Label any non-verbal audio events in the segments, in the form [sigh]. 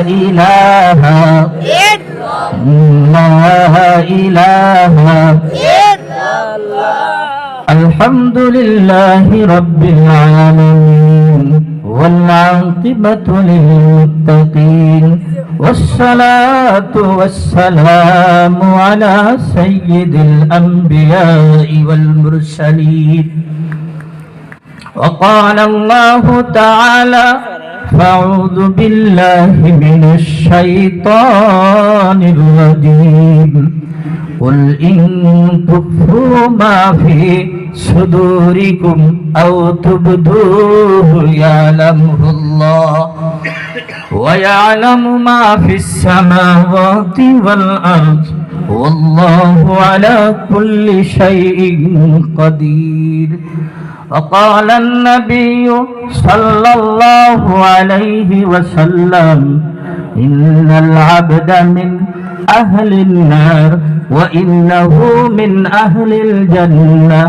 إله. لا إله. الحمد لله رب العالمين والعاقبة للمتقين والصلاة والسلام على سيد الأنبياء والمرسلين. وقال الله تعالى فاعوذ بالله من الشيطان الرجيم قل إن تخفوا ما في صدوركم أو تبدوه يعلمه الله ويعلم ما في السماوات والأرض والله على كل شيء قدير وقال النبي صلى الله عليه وسلم إن العبد من أهل النار وإنه من أهل الجنة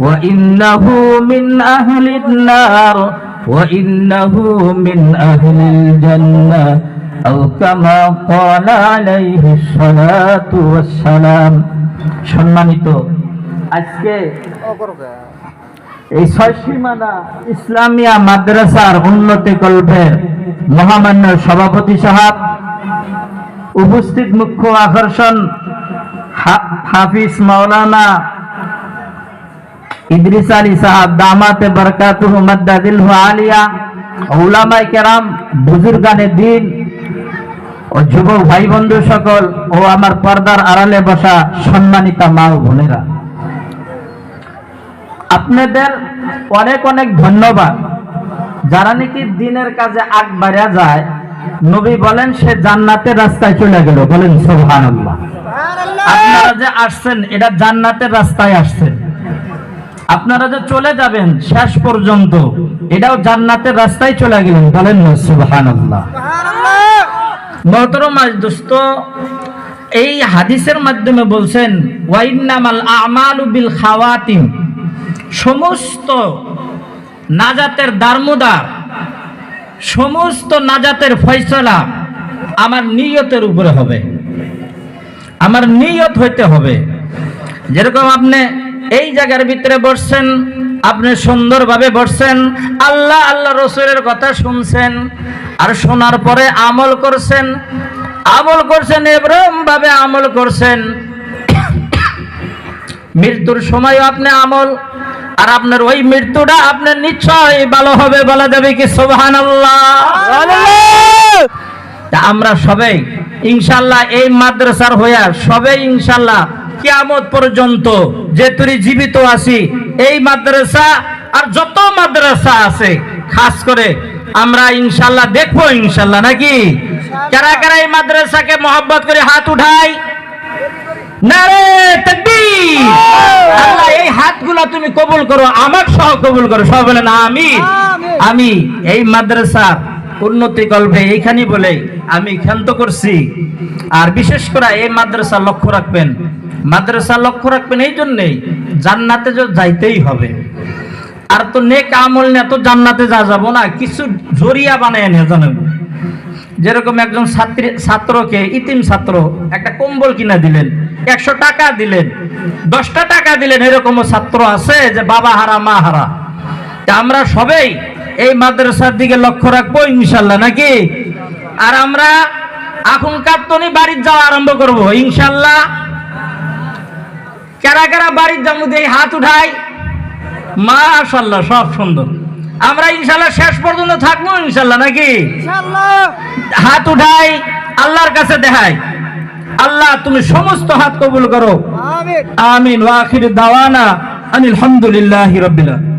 وإنه من أهل النار وإنه من أهل الجنة أو كما قال عليه الصلاة والسلام সম্মানিত আজকে এই ছয় সীমানা ইসলামিয়া মাদ্রাসার উন্নতি কল্পের মহামান্য সভাপতি সাহেব, উপস্থিত মুখ্য আকর্ষণ হাফিজ মাওলানা ইদ্রিস আলী সাহাব, দামাতে বরকাতুহু মাদ্দাদিলহু আলিয়া, উলামায়ে কেরাম, বুজুর্গানে দিন ও যুবক ভাই বন্ধু সকল ও আমার পর্দার আড়ালে বসা সম্মানিতা মা ও বোনেরা। আপনাদের অনেক অনেক ধন্যবাদ। যারা নাকি দিনের কাজে আগ বাড়া যায় নবী বলেন সে জান্নাতের রাস্তায় চলে গেল। বলেন সুবহানাল্লাহ। আপনারা যে আসছেন এটা জান্নাতের রাস্তায় আসছেন। আপনারা যে চলে যাবেন শেষ পর্যন্ত এটাও জান্নাতের রাস্তায় চলে গেলেন। বলেন না সুবহানাল্লাহ। মহতরম আজ দোস্ত এই হাদিসের মাধ্যমে বলছেন ওয়াইন্নামাল আমালু বিল খাওয়াতিম। সমস্ত নাজাতের দারমুদার, সমস্ত নাজাতের ফয়সলা আমার নিয়তের উপরে হবে। আমার নিয়ত হইতে হবে। যেরকম আপনি এই জায়গার ভিতরে বসছেন, আপনি সুন্দরভাবে বসছেন, আল্লাহ আল্লাহ রসুলের কথা শুনছেন, আর শোনার পরে আমল করছেন আমল করছেন ভাবে আমল করছেন। [coughs] মৃত্যুর সময়ও আপনি আমল আর আপনার ওই মৃত্যুটা আপনার নিশ্চয় ভালো হবে বলা যাবে কি? সোহান আমরা সবাই, ইনশাল্লাহ এই মাদ্রাসার হইয়া সবাই ইনশাল্লাহ কিয়ামত পর্যন্ত যে তুই জীবিত আছি, এই মাদ্রাসা আর যত মাদ্রাসা আছে, খাস করে আমরা ইনশাল্লাহ দেখব ইনশাল্লাহ, নাকি? কারা কারা এই মাদ্রাসাকে মহব্বত করে হাত উঠাই নারে, তাকবীর আল্লাহ এই হাতগুলা তুমি কবুল করো আমার সহ কবুল করো। সব বলেন আমি আমি এই মাদ্রাসার উন্নতি কল্পে এইখানে বলে আমি ক্ষান্ত করছি। আর বিশেষ করে এই মাদ্রাসা লক্ষ্য রাখবেন। মাদ্রাসা লক্ষ্য রাখবেন এই জন্যেই জান্নাতে যে যাইতেই হবে। আর তো নেক আমল নিয়ে তো জান্নাতে যা যাব না কিছু জরিয়া বানায় নিয়ে জানেন যেরকম একজন ছাত্রী, ছাত্রকে ইতিম ছাত্র একটা কম্বল কিনা দিলেন, একশো টাকা দিলেন, দশটা টাকা দিলেন, এরকমও ছাত্র আছে যে বাবা হারা, মা হারা। তা আমরা সবাই এই মাদ্রাসার দিকে লক্ষ্য রাখব ইনশাল্লাহ, নাকি? আর আমরা এখনকার তনি বাড়ির যাওয়া আরম্ভ করব, ইনশাল্লাহ। কারা কারা বাড়ির যাব এই হাত উঠাই? মাশাল্লাহ, সব সুন্দর। আমরা ইনশাল্লাহ শেষ পর্যন্ত থাকব ইনশাল্লাহ নাকি? হাত উঠাই আল্লাহর কাছে দেখাই। আল্লাহ তুমি সমস্ত হাত কবুল করো। আমিন। ওয়াখির দাওয়ানা আনিল হামদুলিল্লাহ রাব্বিল আলামিন